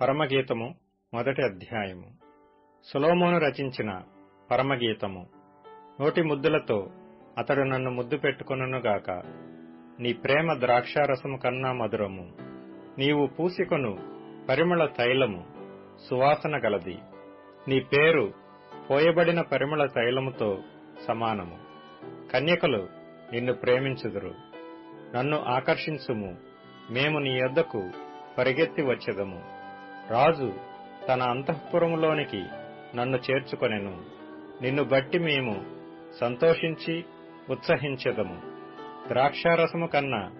పరమగీతము మొదటి అధ్యాయము. సులోమోను రచించిన పరమగీతము. నోటి ముద్దులతో అతడు నన్ను ముద్దు పెట్టుకొనుగాక నీ ప్రేమ ద్రాక్షారసము కన్నా మధురము. నీవు పూసికొను పరిమళ తైలము సువాసన గలది. నీ పేరు పోయబడిన పరిమళ తైలముతో సమానము. కన్యకలు నిన్ను ప్రేమించుదురు. నన్ను ఆకర్షించుము. మేము నీ యొద్దకు పరిగెత్తి వచ్చేదము. రాజు తన అంతఃపురములోనికి నన్ను చేర్చుకొనెను. నిన్ను బట్టి మేము సంతోషించి ఉత్సహించదము. ద్రాక్షారసము కన్నా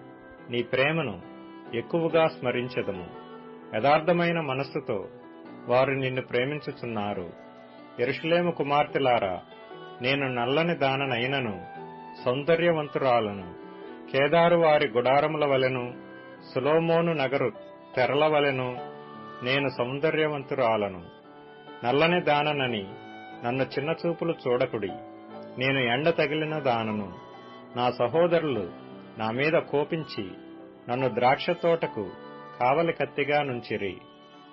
నీ ప్రేమను ఎక్కువగా స్మరించెదము. యథార్థమైన మనస్సుతో వారు నిన్ను ప్రేమించుచున్నారు. ఎరుషులేము కుమార్తెలారా నేను నల్లని దాననైనను సౌందర్యవంతురాలను కేదారు వారి గుడారముల వలెను సులోమోను నగరు తెరల వలెను నేను సౌందర్యవంతురాలను. నల్లని దాననని నన్ను చిన్నచూపులు చూడకుడి. నేను ఎండ తగిలిన దానను. నా సహోదరులు నా మీద కోపించి నన్ను ద్రాక్ష తోటకు కావలి కత్తిగా నుంచిరి.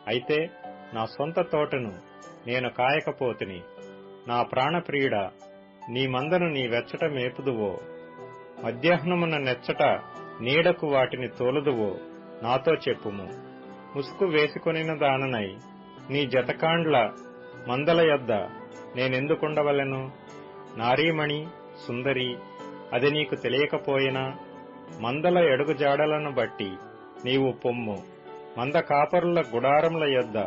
అయితే నా సొంత తోటను నేను కాయకపోతిని. నా ప్రాణప్రియుడ నీ మందను నీ వెచ్చట మేపుదువో. మధ్యాహ్నమున నెచ్చట నీడకు వాటిని తోలుదువో. నాతో చెప్పుము. ముసుకు వేసుకొనిన దాననై నీ జతకాండ్ల మందల యొద్ద నేనెందుకుండవలను? నారీమణి సుందరి అది నీకు తెలియకపోయినా మందల ఎడుగు జాడలను బట్టి నీవు పొమ్ము. మంద కాపరుల గుడారముల యొద్ద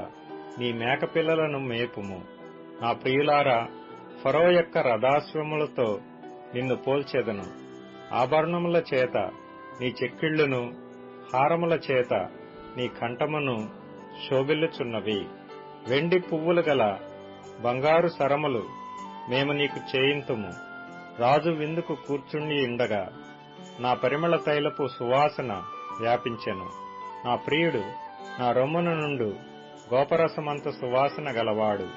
నీ మేకపిల్లలను మేపుము. నా ప్రియులారా ఫరో యొక్క రథాశ్వములతో నిన్ను పోల్చెదను. ఆభరణముల చేత నీ చెక్కిళ్ళును హారముల చేత నీ కంఠమును శోభిల్లుచున్నవి. వెండి పువ్వులు గల బంగారు సరములు మేము నీకు చేయింతుము. రాజు విందుకు కూర్చుండి ఉండగా నా పరిమళ తైలపు సువాసన వ్యాపించెను. నా ప్రియుడు నా రొమ్మున నుండు గోపరసమంత సువాసన గలవాడు.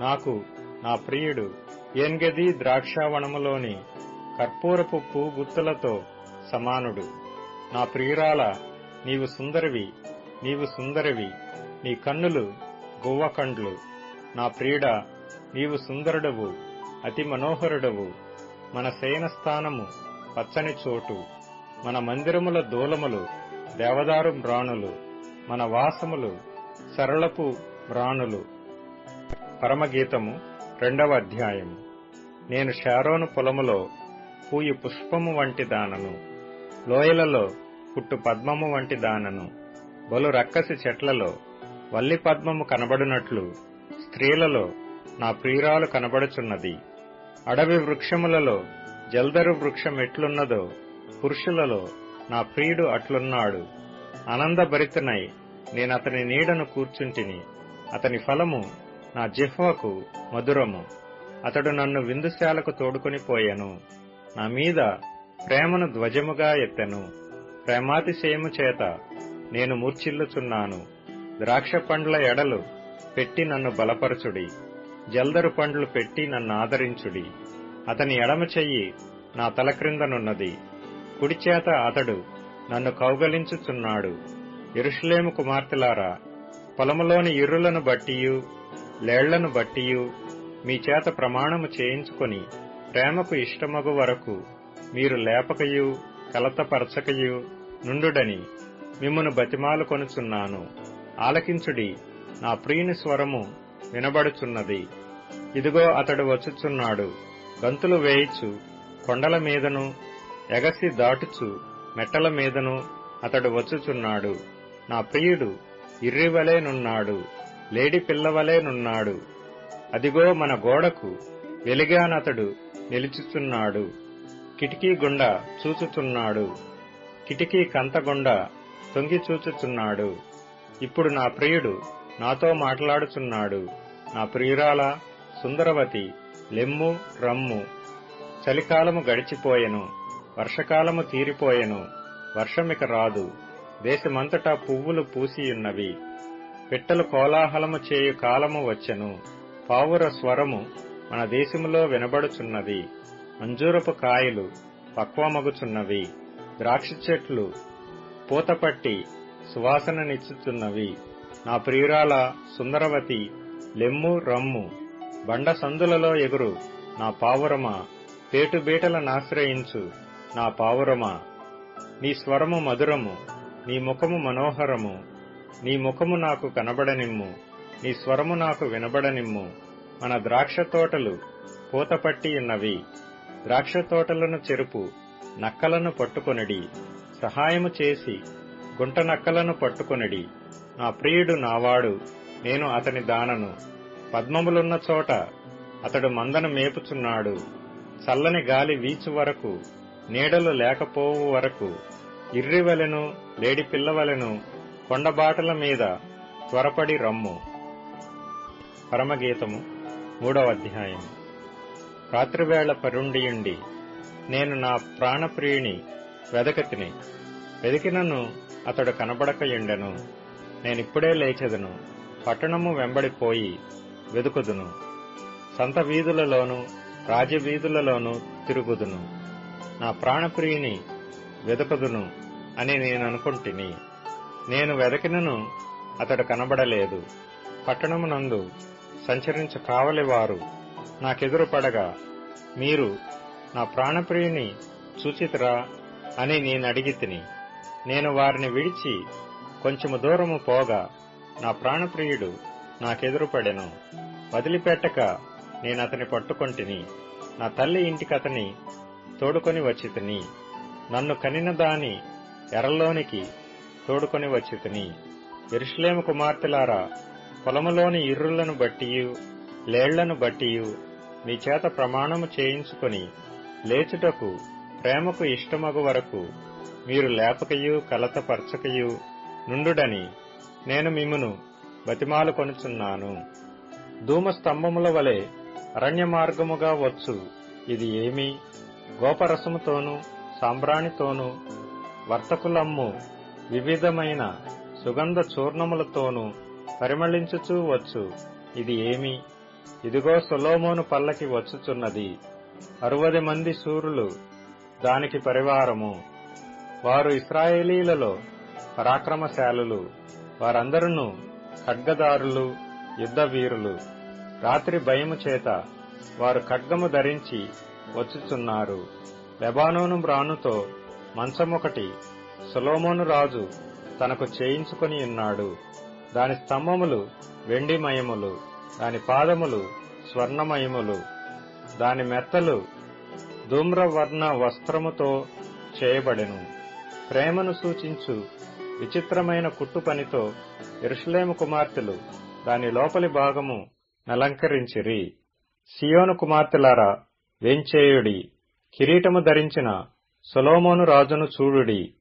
నాకు నా ప్రియుడు ఎన్గది ద్రాక్షావనములోని కర్పూరపు పువ్వు గుత్తులతో సమానుడు. నా ప్రియురాల నీవు సుందరివి. నీవు సుందరివి. నీ కన్నులు గువ్వకండ్లు. నా ప్రియుడ నీవు సుందరుడవు అతి మనోహరుడవు. మన శయనస్థానము పచ్చని చోటు. మన మందిరముల దూలములు దేవదారు మ్రాణులు. మన వాసములు సరళపు మ్రాణులు. పరమగీతము రెండవ అధ్యాయము. నేను షారోను పొలములో పూయి పుష్పము వంటి దానను. లోయలలో పుట్టు పద్మము వంటి దానను. బలు రక్కసి చెట్లలో వల్లి పద్మము కనబడినట్లు స్త్రీలలో నా ప్రియురాలు కనబడుచున్నది. అడవి వృక్షములలో జల్దరు వృక్షం ఎట్లున్నదో పురుషులలో నా ప్రియుడు అట్లున్నాడు. ఆనందభరితనై నేనతని నీడను కూర్చుంటిని. అతని ఫలము నా జిహ్వకు మధురము. అతడు నన్ను విందుశాలకు తోడుకొని పోయాను. నా మీద ప్రేమను ధ్వజముగా ఎత్తెను. ప్రేమాతిశయము చేత నేను మూర్చిల్లుచున్నాను ద్రాక్ష పండ్ల ఎడలు పెట్టి నన్ను బలపరచుడి. జల్దరు పండ్లు పెట్టి నన్ను ఆదరించుడి. అతని ఎడమ చెయ్యి నా తల క్రిందనున్నది కుడిచేత అతడు నన్ను కౌగలించుచున్నాడు. ఇరుషులేము కుమార్తెలారా పొలములోని ఇర్రులను బట్టియు లేళ్ళను బట్టియు మీ చేత ప్రమాణము చేయించుకొని ప్రేమకు ఇష్టమగు వరకు మీరు లేపకయు కలతపరచకయు నుండుడని మిమ్మును బతిమాలు కొనుచున్నాను. ఆలకించుడి నా ప్రియుని స్వరము వినబడుచున్నది. ఇదిగో అతడు వచ్చుచున్నాడు. గంతులు వేయిచు కొండల మీదను ఎగసి దాటుచు మెట్టల మీదను అతడు వచ్చుచున్నాడు. నా ప్రియుడు ఇర్రివలేనున్నాడు లేడి పిల్లవలేనున్నాడు అదిగో మన గోడకు వెలిగానతడు నిలుచుచున్నాడు. కిటికీ గుండా చూచుచున్నాడు. కిటికీ కంతగుండా తొంగి చూచుచున్నాడు. ఇప్పుడు నా ప్రియుడు నాతో మాట్లాడుచున్నాడు. నా ప్రియురాల సుందరవతి లెమ్ము రమ్ము చలికాలము గడిచిపోయెను వర్షకాలము తీరిపోయెను వర్షమిక రాదు దేశమంతటా పువ్వులు పూసియున్నవి పిట్టలు కోలాహలము చేయు కాలము వచ్చెను పావుర స్వరము మన దేశములో వినబడుచున్నది అంజూరపు కాయలు పక్వమగుచున్నవి ద్రాక్ష చెట్లు పూతపట్టి సువాసననిచ్చుచున్నవి నా ప్రియురాల సుందరవతి లెమ్ము రమ్ము బండ సందులలో ఎగురు. నా పావురమా పేటుబీటలనాశ్రయించు నా పావురమా నీ స్వరము మధురము నీ ముఖము మనోహరము. నీ ముఖము నాకు కనబడనిమ్ము నీ స్వరము నాకు వినబడనిమ్ము. మన ద్రాక్ష తోటలు పూతపట్టి ఉన్నవి. ద్రాక్ష తోటలను చెరుపు నక్కలను పట్టుకొనడి. సహాయము చేసి గుంట నక్కలను నా ప్రియుడు నావాడు నేను అతని దానను. పద్మములున్న చోట అతడు మందను మేపుచున్నాడు. చల్లని గాలి వీచు వరకు నీడలు లేకపోవు వరకు ఇర్రివలెను లేడి పిల్లవలెను కొండబాటల మీద త్వరపడి రమ్ము. పరమగీతము మూడవ అధ్యాయం రాత్రివేళ పరుండియుండి నేను నా ప్రాణప్రియుని వెదకతిని. వెదికినను అతడు కనబడక ఎండెను. నేనిప్పుడే లేచెదను. పట్టణము వెంబడిపోయి వెదుకుదును. సంత వీధులలోను రాజవీధులలోను తిరుగుదును. నా ప్రాణప్రియుని వెదకదును అని నేననుకుంటుని. నేను వెదకినను అతడు కనబడలేదు. పట్టణమునందు సంచరించు కావలివారు నాకెదురు పడగా మీరు నా ప్రాణప్రియుని చూచితరా అని నేనడిగి తిని నేను వారిని విడిచి కొంచెము దూరము పోగా నా ప్రాణప్రియుడు నాకెదురుపడెను వదిలిపెట్టక నేనతని పట్టుకొంటిని నా తల్లి ఇంటికి అతని తోడుకొని వచ్చితిని నన్ను కనిన దాని ఎరల్లోనికి తోడుకొని వచ్చితిని ఇరుషులేము కుమార్తెలారా పొలములోని ఇర్రులను బట్టియు లేళ్ళను బట్టియు మీ చేత ప్రమాణము చేయించుకొని లేచుటకు ప్రేమకు ఇష్టమగు వరకు మీరు లేపకయు కలతపరచకయు నుండుడని నేను మిమ్మును బతిమాలు కొనుచున్నాను. ధూమస్తంభముల వలె అరణ్య మార్గముగా వచ్చు ఇది ఏమి? గోపరసముతోనూ సాంబ్రాణితోనూ వర్తకులమ్ము వివిధమైన సుగంధ చూర్ణములతోనూ పరిమళించుచూ వచ్చు ఇది ఏమి? ఇదిగో సొలోమోను పల్లకి వచ్చుచున్నది. అరువది మంది సూరులు దానికి పరివారము. వారు ఇస్రాయేలీలలో పరాక్రమశాలులు. వారందరూ ఖడ్గదారులు యుద్ధ వీరులు రాత్రి భయము చేత వారు ఖడ్గము ధరించి వచ్చుచున్నారు. లెబానోను బ్రానుతో మంచమొకటి సొలోమోను రాజు తనకు చేయించుకొని ఉన్నాడు. దాని స్తంభములు వెండిమయములు దాని పాదములు స్వర్ణమయములు దాని మెత్తలు ధూమ్రవర్ణ వస్త్రముతో చేయబడెను. ప్రేమను సూచించు విచిత్రమైన కుట్టు పనితో ఎరుషులేము కుమార్తెలు దాని లోపలి భాగము నలంకరించిరి. సియోను కుమార్తెలారా వేంచేయుడి కిరీటము ధరించిన సొలోమోను రాజును చూడుడి.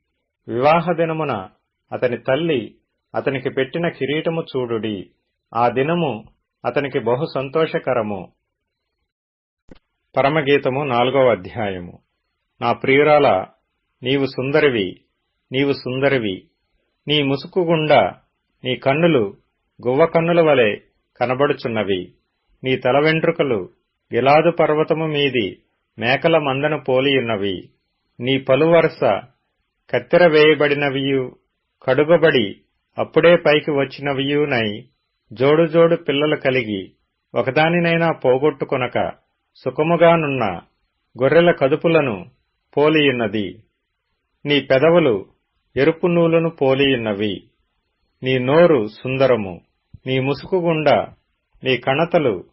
వివాహ దినమున అతని తల్లి అతనికి పెట్టిన కిరీటము చూడుడి. ఆ దినము అతనికి బహు సంతోషకరము. పరమగీతము నాలుగవ అధ్యాయము. నా ప్రియురాల నీవు సుందరివి నీవు సుందరివి. నీ ముసుకు గుండా నీ కన్నులు గువ్వ కన్నుల వలె కనబడుచున్నవి. నీ తల వెంట్రుకలు గిలాదు పర్వతము మీది మేకల మందను పోలియున్నవి. నీ పలువరస కత్తెర వేయబడినవియు కడుగబడి అప్పుడే పైకి వచ్చినవియునై జోడు జోడు పిల్లలు కలిగి ఒకదానినైనా పోగొట్టుకొనక సుఖముగానున్న గొర్రెల కదుపులను పోలియున్నది. నీ పెదవులు ఎరుపు నూలును పోలియున్నవి. నీ నోరు సుందరము. నీ ముసుకు గుండా నీ కణతలు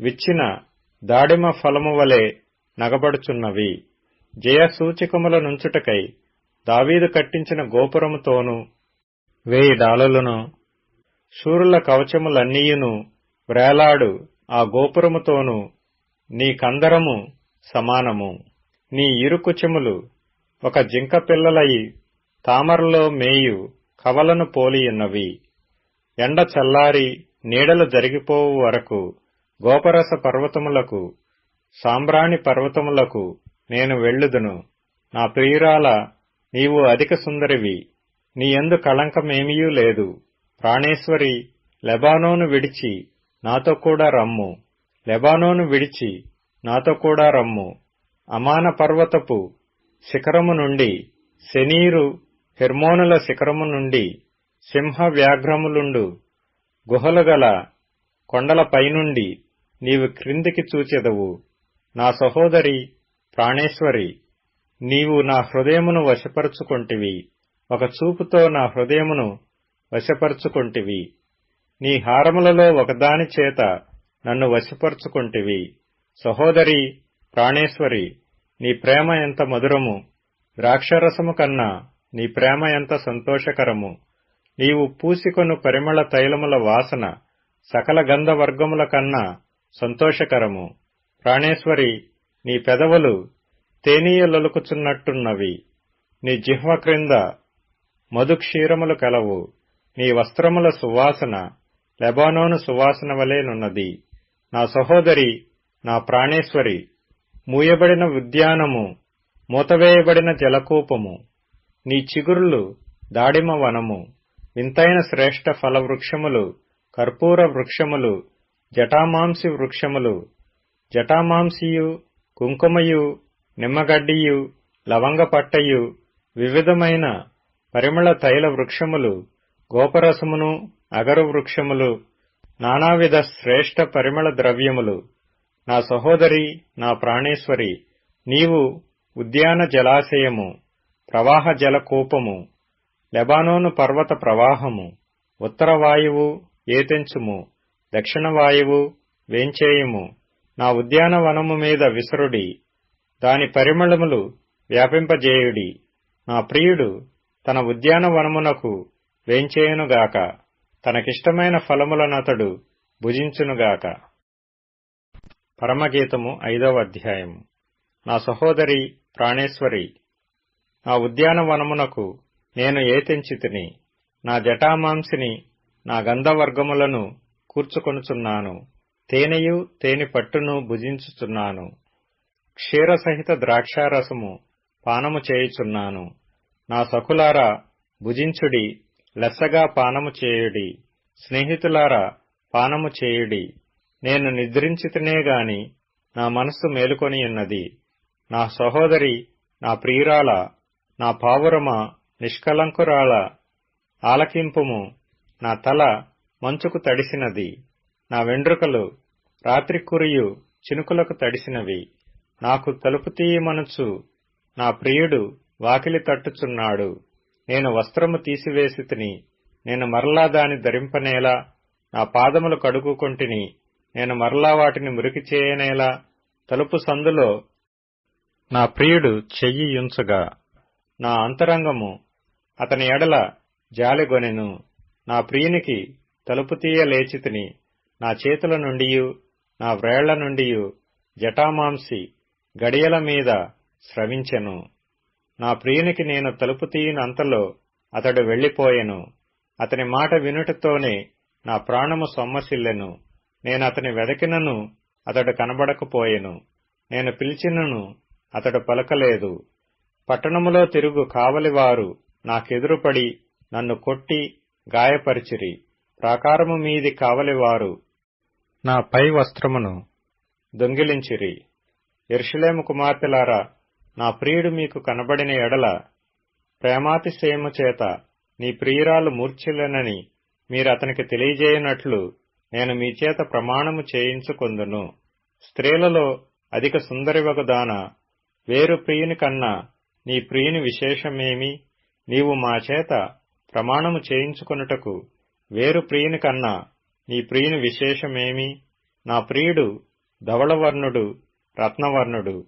విచ్చిన దాడిమ ఫలము వలె నగబడుచున్నవి. జయసూచికముల నుంచుటకై దావీదు కట్టించిన గోపురముతోనూ వేయి డాలులను శూరుల కవచములన్నీయును వ్రేలాడు ఆ గోపురముతోనూ నీ కందరము సమానము. నీ ఇరుకుచెములు ఒక జింక పిల్లలయి తామరలో మేయు కవలను పోలియున్నవి ఎండ చల్లారి నీడలు జరిగిపోవు వరకు గోపరస పర్వతములకు సాంబ్రాణి పర్వతములకు నేను వెళ్ళుదును. నా ప్రియురాల నీవు అధిక సుందరివి. నీయందు కళంకమేమీయూ లేదు. ప్రాణేశ్వరి లెబానోను విడిచి నాతో కూడా రమ్ము. లెబానోను విడిచి నాతో కూడా రమ్ము. అమాన పర్వతపు శిఖరము నుండి శనీరు హెర్మోనుల శిఖరము నుండి సింహ వ్యాఘ్రములుండు గుహలు గల కొండలపైనుండి నీవు క్రిందికి చూచెదవు. నా సహోదరి ప్రాణేశ్వరి నీవు నా హృదయమును వశపరుచుకొంటివి. ఒక చూపుతో నా హృదయమును వశపరుచుకొంటివి. నీ హారములలో ఒకదాని చేత నన్ను వశపరుచుకుంటివి. సహోదరి ప్రాణేశ్వరి నీ ప్రేమ ఎంత మధురము. ద్రాక్షరసము కన్నా నీ ప్రేమ ఎంత సంతోషకరము. నీవు పూసికొను పరిమళ తైలముల వాసన సకల గంధవర్గముల కన్నా సంతోషకరము. ప్రాణేశ్వరి నీ పెదవులు తేనీయలొలుకుచున్నట్టున్నవి నీ జిహ్వ క్రింద మధుక్షీరములు కలవు. నీ వస్త్రముల సువాసన లెబానోను సువాసన వలెనున్నది నా సహోదరి నా ప్రాణేశ్వరి మూయబడిన ఉద్యానము మూతవేయబడిన జలకూపము నీ చిగురులు దాడిమ వనము వింతైన శ్రేష్ఠ ఫల వృక్షములు కర్పూర వృక్షములు జటామాంసి వృక్షములు జటామాంసియు కుంకుమయు నిమ్మగడ్డియు లవంగపట్టయు వివిధమైన పరిమళ తైల వృక్షములు గోపరసమును అగరు వృక్షములు నానావిధ శ్రేష్ఠ పరిమళ ద్రవ్యములు. నా సహోదరి నా ప్రాణేశ్వరి నీవు ఉద్యాన జలాశయము ప్రవాహ జలకూపము లెబానోను పర్వత ప్రవాహము ఉత్తర వాయువు ఏతెంచుము దక్షిణ వాయువు వేంచేయుము. నా ఉద్యానవనము మీద విసరుడి. దాని పరిమళములు వ్యాపింపజేయుడి. నా ప్రియుడు తన ఉద్యానవనమునకు వేంచేయునుగాక. తనకిష్టమైన ఫలములనతడు భుజించునుగాక. పరమగీతము ఐదవ అధ్యాయము. నా సహోదరి ప్రాణేశ్వరి నా ఉద్యానవనమునకు నేను ఏతెంచితిని నా జటామాంసిని నా గంధవర్గములను కూర్చుకొనుచున్నాను తేనెయు తేనె పట్టును భుజించుచున్నాను క్షీరసహిత ద్రాక్షారసము పానము చేయుచున్నాను నా సఖులారా భుజించుడి లెస్సగా పానము చేయుడి. స్నేహితులారా పానము చేయుడి. నేను నిద్రించితనే గాని నా మనస్సు మేలుకొనియున్నది నా సహోదరి నా ప్రియురాల నా పావురమ నిష్కలంకురాల ఆలకింపుము. నా తల మంచుకు తడిసినది. నా వెండ్రుకలు రాత్రి కురియు చినుకులకు తడిసినవి. నాకు తలుపు తీయమనుచు నా ప్రియుడు వాకిలి తట్టుచున్నాడు. నేను వస్త్రము తీసివేసి తిని నేను మరలా దాని ధరింపనేలా నా పాదములు కడుగుకొంటిని నేను మరలా వాటిని మురికి చేయనేలా తలుపు సందులో నా ప్రియుడు చెయ్యియుంచగా నా అంతరంగము అతని ఎడల జాలిగొనెను నా ప్రియునికి తలుపు తీయ లేచితిని నా చేతుల నుండియు నా వ్రేళ్ళ నుండియు జటామాంసి గడియల మీద స్రవించెను. నా ప్రియునికి నేను తలుపు తీయనంతలో అతడు వెళ్ళిపోయెను అతని మాట వినుటతోనే నా ప్రాణము సొమ్మసిల్లెను. నేను అతని వెదకినను అతడు కనబడకపోయెను. నేను పిలిచినను అతడు పలకలేదు. పట్టణములో తిరుగు కావలివారు నాకెదురుపడి నన్ను కొట్టి గాయపరిచిరి. ప్రాకారము మీది కావలివారు నా పై వస్త్రమును దొంగిలించిరి. ఎర్షులేము కుమార్తెలారా నా ప్రియుడు మీకు కనబడిన ఎడల ప్రేమాతిశయము చేత నీ ప్రియురాలు మూర్ఛిల్లనని మీరు అతనికి తెలియజేయనట్లు నేను మీ చేత ప్రమాణము చేయించుకొందును. స్త్రీలలో అధిక సుందరివగు దాన వేరు ప్రియుని కన్నా నీ ప్రియుని విశేషమేమి? నీవు మా చేత ప్రమాణము చేయించుకొనుటకు వేరు ప్రియుని కన్నా నీ ప్రియుని విశేషమేమి? నా ప్రియుడు ధవళవర్ణుడు రత్నవర్ణుడు.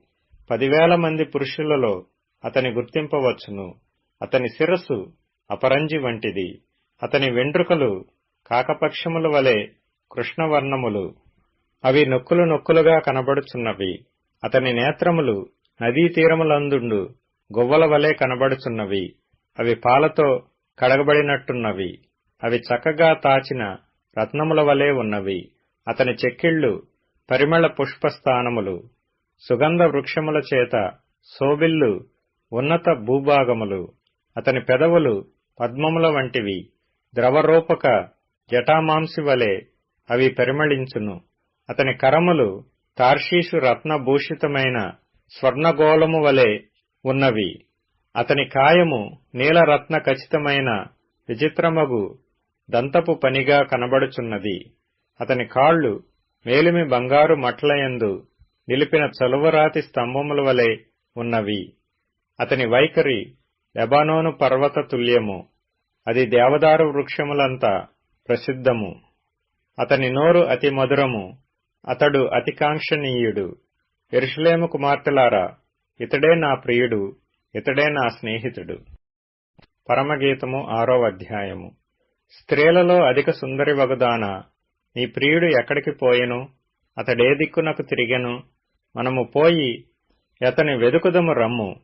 పదివేల మంది పురుషులలో అతని గుర్తింపవచ్చును. అతని శిరస్సు అపరంజి వంటిది. అతని వెండ్రుకలు కాకపక్షముల వలె కృష్ణవర్ణములు. అవి నొక్కులు నొక్కులుగా కనబడుచున్నవి. అతని నేత్రములు నదీ తీరములందుండు గువ్వల వలె కనబడుచున్నవి. అవి పాలతో కడగబడినట్టున్నవి. అవి చక్కగా తాచిన రత్నముల వలె ఉన్నవి. అతని చెక్కిళ్ళు పరిమళ పుష్పస్థానములు. సుగంధ వృక్షముల చేత సోబిల్లు ఉన్నత భూభాగములు అతని పెదవులు పద్మముల వంటివి. ద్రవరూపక జటామాంసి వలె అవి పరిమళించును. అతని కరములు తార్షీషు రత్నభూషితమైన స్వర్ణగోళము వలె ఉన్నవి. అతని కాయము నీలరత్న ఖచ్చితమైన విచిత్రమగు దంతపు పనిగా కనబడుచున్నది. అతని కాళ్ళు మేలిమి బంగారు మట్లయందు నిలిపిన చలువరాతి స్తంభముల వలె ఉన్నవి. అతని వైఖరి లెబానోను పర్వత తుల్యము. అది దేవదారు వృక్షములంతా ప్రసిద్ధము. అతని నోరు అతి మధురము. అతడు అతికాంక్షణీయుడు ఎరుషులేము కుమార్తెలారా ఇతడే నా ప్రియుడు ఇతడే నా స్నేహితుడు. పరమగీతము ఆరో అధ్యాయము. స్త్రీలలో అధిక సుందరి వగుదాన నీ ప్రియుడు ఎక్కడికి పోయెను? అతడే దిక్కునకు తిరిగెను? మనము పోయి అతని వెదుకుదము రమ్ము.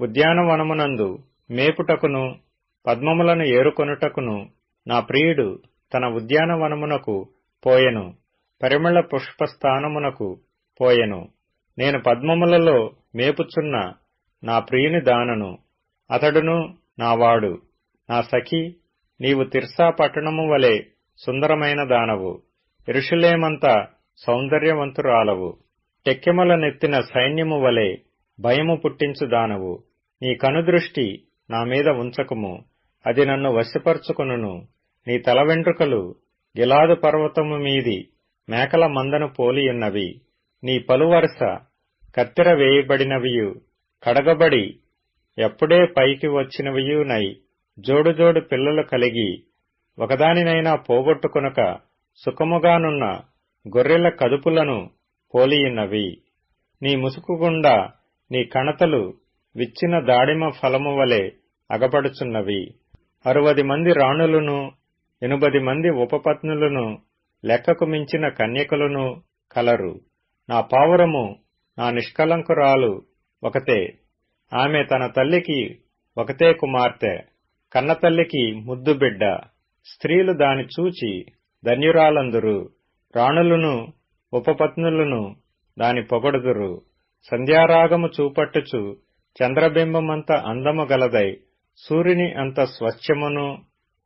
ఉద్యానవనమునందు మేపుటకును పద్మములను ఏరుకొనుటకును నా ప్రియుడు తన ఉద్యానవనమునకు పోయెను. పరిమళ పుష్పస్థానమునకు పోయెను. నేను పద్మములలో మేపుచున్న నా ప్రియుని దానను. అతడును నావాడు నా సఖి నీవు తిర్సా పట్టణము వలె సుందరమైన దానవు. ఇరుషులేమంతా సౌందర్యవంతురాలవు. టెక్కెమల నెత్తిన సైన్యము వలె భయము పుట్టించుదానవు నీ కనుదృష్టి నా మీద ఉంచకుము. అది నన్ను వశపరుచుకును నీ తల వెంట్రుకలు గిలాదు పర్వతము మీది మేకల మందను పోలియున్నవి నీ పలువరస కత్తిర వేయబడినవియు. కడగబడి ఎప్పుడే పైకి వచ్చినవియునై జోడు జోడు పిల్లలు కలిగి ఒకదానినైనా పోగొట్టుకొనక సుఖముగానున్న గొర్రెల కదుపులను పోలియున్నవి నీ ముసుకుగుండా నీ కణతలు విచ్చిన దాడిమ ఫలము వలె అగపడుచున్నవి. అరవది మంది రాణులను ఎనుబది మంది ఉపపత్నులను లెక్కకు మించిన కన్యకలను కలరు. నా పావురము నా నిష్కలంకురాలు ఒకతే. ఆమె తన తల్లికి ఒకతే కుమార్తె. కన్నతల్లికి ముద్దు బిడ్డ. స్త్రీలు దాని చూచి ధన్యురాలందురు. రాణులను ఉపపత్నులను దాని పొగడుదురు. సంధ్యారాగము చూపట్టుచు చంద్రబింబమంత అందము గలదై సూర్యుని అంత స్వచ్ఛమును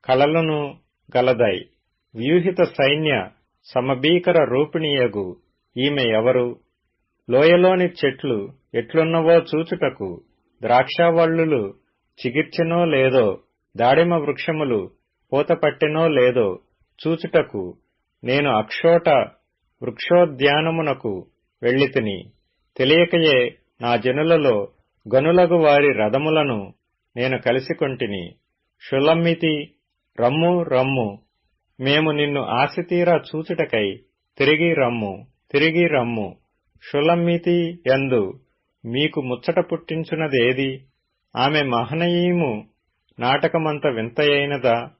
కళలను గలదై. వ్యూహిత సైన్య సమభీకర రూపిణియగు ఈమె ఎవరు? లోయలోని చెట్లు ఎట్లున్నవో చూచుటకు ద్రాక్షావల్లులు చిగిర్చెనో లేదో దాడిమ వృక్షములు పూతపట్టెనో లేదో చూచుటకు నేను అక్షోట వృక్షోద్యానమునకు వెళ్ళితిని తెలియకయే నా జనులలో గనులగు వారి రథములను నేను కలిసికొంటిని షులమ్మితి రమ్ము రమ్ము. మేము నిన్ను ఆశతీరా చూచుటకై తిరిగి రమ్ము తిరిగి రమ్ము. షులమ్మితి ఎందు మీకు ముచ్చట పుట్టించున్నదేది ఆమె మహనయీము నాటకమంత వింతయైనదా?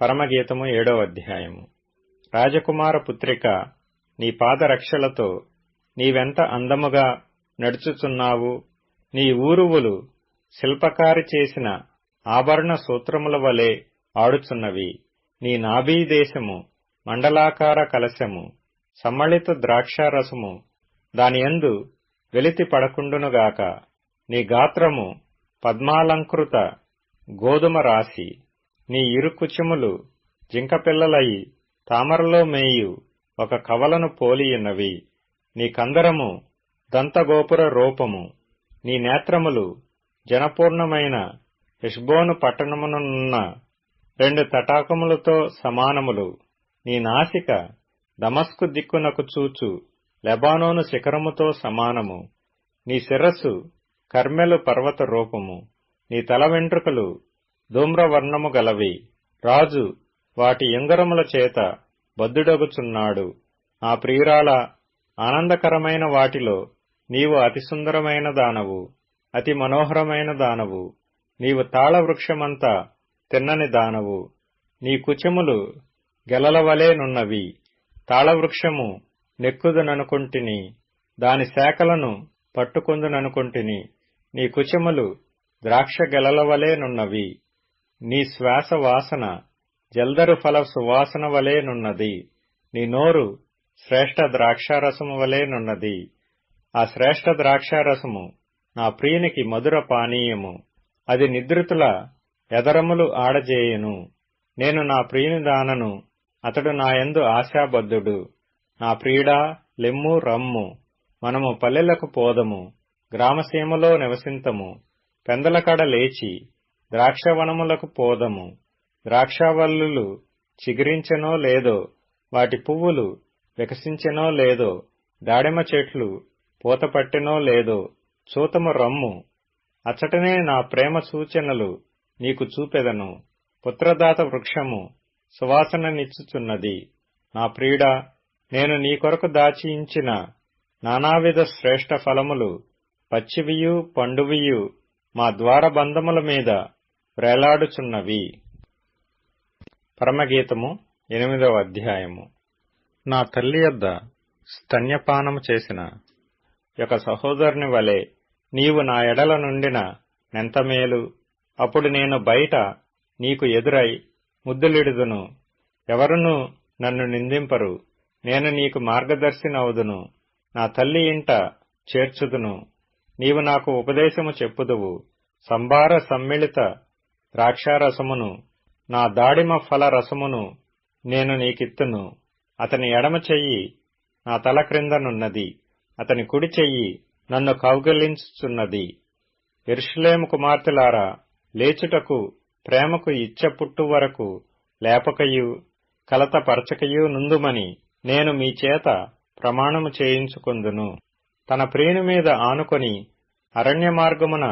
పరమగీతము ఏడో అధ్యాయము. రాజకుమార పుత్రిక నీ పాదరక్షలతో నీవెంత అందముగా నడుచుచున్నావు? నీ ఊరువులు శిల్పకారి చేసిన ఆభరణ సూత్రముల వలె ఆడుచున్నవి. నీ నాభీ దేశము మండలాకార కలశము సమ్మళిత ద్రాక్షారసము దానియందు వెలితి పడకుండునుగాక నీ గాత్రము పద్మాలంకృత గోధుమ రాశి. నీ ఇరుకుచములు జింకపిల్లలయి తామరలో మేయు ఒక కవలను పోలియున్నవి. నీ కందరము దంతగోపుర రూపము. నీ నేత్రములు జనపూర్ణమైన హిష్బోను పట్టణమునున్న రెండు తటాకములతో సమానములు. నీ నాసిక దమస్కు దిక్కునకు చూచు లెబానోను శిఖరముతో సమానము. నీ శిరస్సు కర్మెలు పర్వత రూపము. నీ తల వెంట్రుకలు ధూమ్రవర్ణము గలవి. రాజు వాటి యుంగరముల చేత బద్దుడగుచున్నాడు. ఆ ప్రియురాల ఆనందకరమైన వాటిలో నీవు అతి సుందరమైన దానవు అతి మనోహరమైన దానవు నీవు తాళవృక్షమంతా తిన్నని దానవు నీ కుచములు గెలలవలేనున్నవి తాళవృక్షము నెక్కుదుననుకొంటిని దాని శాఖలను పట్టుకుందుననుకుంటిని నీ కుచములు ద్రాక్ష గెలలవలేనున్నవి నీ శ్వాస వాసన జల్దరు ఫల సువాసన వలేనున్నది నీ నోరు శ్రేష్ఠ ద్రాక్షారసము వలేనున్నది ఆ శ్రేష్ఠ ద్రాక్షారసము నా ప్రియునికి మధుర పానీయము. అది నిద్రితుల ఎదరములు ఆడజేయును. నేను నా ప్రియుని దానను అతడు నాయందు ఆశాబద్ధుడు. నా ప్రియుడా లెమ్ము రమ్ము. మనము పల్లెలకు పోదము. గ్రామసీమలో నివసింతము. పెందలకడ లేచి ద్రాక్షవనములకు పోదము. ద్రాక్షావల్లులు చిగురించెనో లేదో వాటి పువ్వులు వికసించెనో లేదో దాడిమ చెట్లు పూతపట్టెనో లేదో చూతము రమ్ము అచ్చటనే నా ప్రేమ సూచనలు నీకు చూపెదను. పుత్రదాత వృక్షము సువాసననిచ్చుచున్నది నా ప్రీడ నేను నీ కొరకు దాచియించిన నానావిధ శ్రేష్ఠ ఫలములు పచ్చివియు పండువియు మా ద్వారబంధముల మీద వ్రేలాడుచున్నవి పరమగీతము ఎనిమిదవ అధ్యాయము. నా తల్లి యొద్ద స్తన్యపానము చేసిన ఒక సహోదరుని వలె నీవు నా ఎడల నుండిన నెంతమేలు అప్పుడు నేను బయట నీకు ఎదురై ముద్దులిడుదును. ఎవరునూ నన్ను నిందింపరు. నేను నీకు మార్గదర్శినవుదును. నా తల్లి ఇంట చేర్చుదును. నీవు నాకు ఉపదేశము చెప్పుదువు. సంభార సమ్మిళిత ద్రాక్షారసమును నా దాడిమ ఫల రసమును నేను నీకిత్తును. అతని ఎడమ చెయ్యి నా తల క్రిందనున్నది అతని కుడి చెయ్యి నన్ను కౌగలించుచున్నది. ఎరుషులేము కుమార్తెలారా లేచుటకు ప్రేమకు ఇచ్చ పుట్టు వరకు లేపకయు కలత పరచకయు నుందుమని నేను మీ చేత ప్రమాణము చేయించుకుందును. తన ప్రియుని మీద ఆనుకొని అరణ్య మార్గమున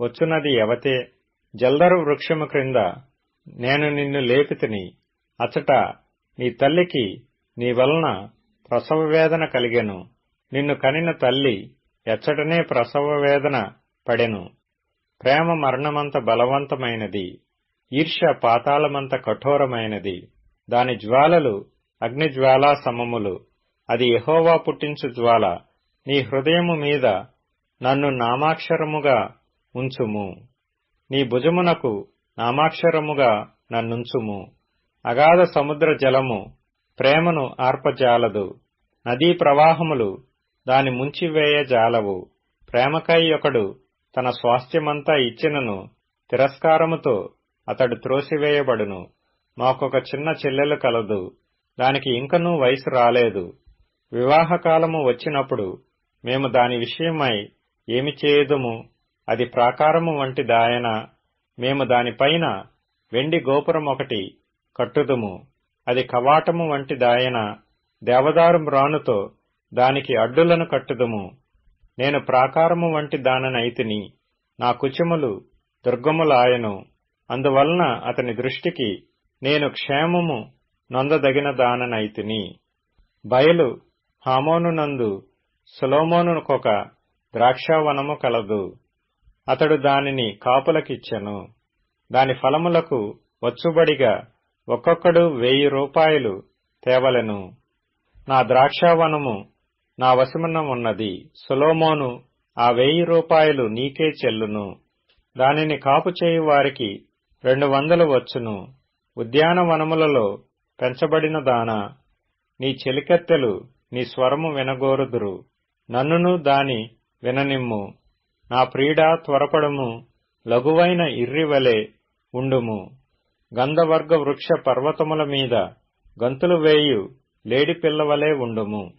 వచ్చునది ఎవతే? జల్దరు వృక్షము క్రింద నేను నిన్ను లేపితిని. అచ్చట నీ తల్లికి నీ వలన ప్రసవ వేదన కలిగెను. నిన్ను కనిన తల్లి ఎచ్చటనే ప్రసవ వేదన పడెను. ప్రేమ మరణమంత బలవంతమైనది. ఈర్ష్య పాతాళమంత కఠోరమైనది. దాని జ్వాలలు అగ్నిజ్వాలా సమములు అది యహోవా పుట్టించు జ్వాల. నీ హృదయము మీద నన్ను నామాక్షరముగా ఉంచుము. నీ భుజమునకు నామాక్షరముగా నన్నుంచుము. అగాధ సముద్ర జలము ప్రేమను ఆర్పజాలదు. నదీ ప్రవాహములు దాని ముంచివేయజాలవు. ప్రేమకై ఒకడు తన స్వాస్థ్యమంతా ఇచ్చినను తిరస్కారముతో అతడు త్రోసివేయబడును. మాకొక చిన్న చెల్లెలు కలదు. దానికి ఇంకనూ వయసు రాలేదు. వివాహకాలము వచ్చినప్పుడు మేము దాని విషయమై ఏమి చేయదుము? అది ప్రాకారము వంటి దాయన మేము దానిపైన వెండి గోపురం ఒకటి కట్టుదుము. అది కవాటము వంటి దాయన దేవదారు మ్రానుతో దానికి అడ్డులను కట్టుదుము. నేను ప్రాకారము వంటి దాననైతిని నా కుచములు దుర్గములాయను. అందువలన అతని దృష్టికి నేను క్షేమము నొందదగిన దాననైతిని. బయలు హామోనునందు సులోమోనుకొక ద్రాక్షావనము కలదు. అతడు దానిని కాపులకిచ్చెను. దాని ఫలములకు వచ్చుబడిగా ఒక్కొక్కడు వెయ్యి రూపాయలు తేవలెను. నా ద్రాక్షావనము నా వశమున ఉన్నది. సులోమోను ఆ వెయ్యి రూపాయలు నీకే చెల్లును. దానిని కాపు చేయు వారికి రెండు వందలు వచ్చును. ఉద్యానవనములలో పెంచబడిన దాన నీ చెలికత్తెలు నీ స్వరము వినగోరుదురు. నన్నును దాని విననిమ్ము. నా ప్రీడా త్వరపడము లఘువైన ఇర్రివలే ఉండుము. గంధవర్గ వృక్ష పర్వతముల మీద గంతులు వేయు లేడిపిల్లవలే ఉండుము.